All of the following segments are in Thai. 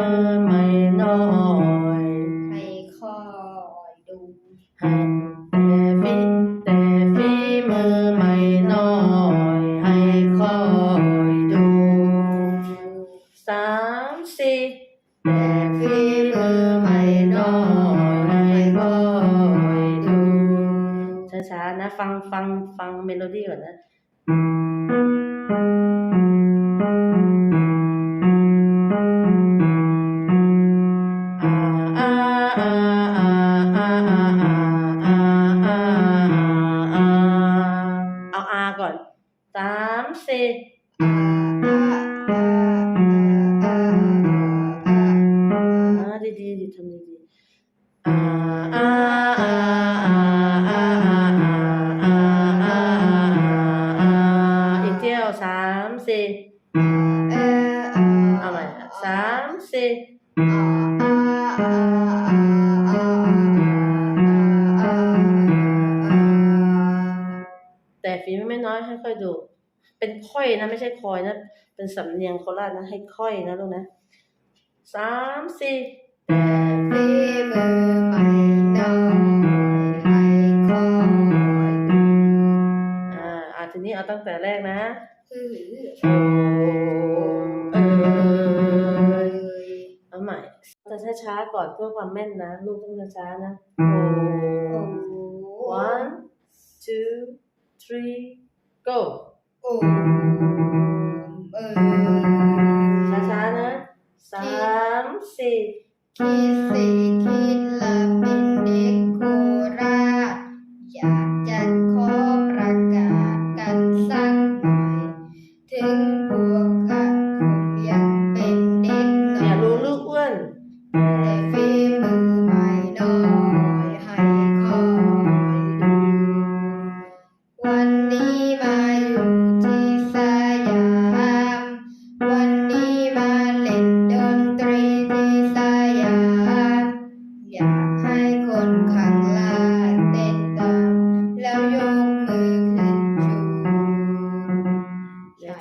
มือไม่น้อยให้คอยดูให้แต่ฝีแต่ฝีมือไม่น้อย ให้คอยดูสามสี่แต่ฝีมือไม่น้อยให้คอยดูช้าๆนะฟังฟังฟังเมโลดี้ก่อนนะ rồi 8C à, đi đi đi thầm đi đi. À, à, à, à, à, à, à, à, à, à. tiếp theo 3C à, mày 3C ให้ค่อยดู เป็นค่อยนะ ไม่ใช่คอยนะ เป็นสำเนียงโคราชนะ ให้ค่อยนะลูกนะสามสี่แต่ฝีมือไม่น้อยให้คอยดูอ่าอ่าทีนี้เอาตั้งแต่แรกนะคือโอ้เอเอ้อยยเอาใหม่จะช้าๆก่อนเพื่อความแม่นนะ ลูกต้องช้าๆนะโอ้โอ้ one two three go โอ้เอ้ยช้าๆนะสามสี่คิดสิคิดละเป็นเด็กโคราชอยากจะขอประกาศกันสักหน่อย ถึงพวกกะผมยังเป็นเด็กน้อย่าอยรู้ลูกอ้วน แต่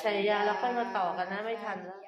อขึ้ยวชัยยาเราค่อยมาต่อกันนะไม่ทันแล้ว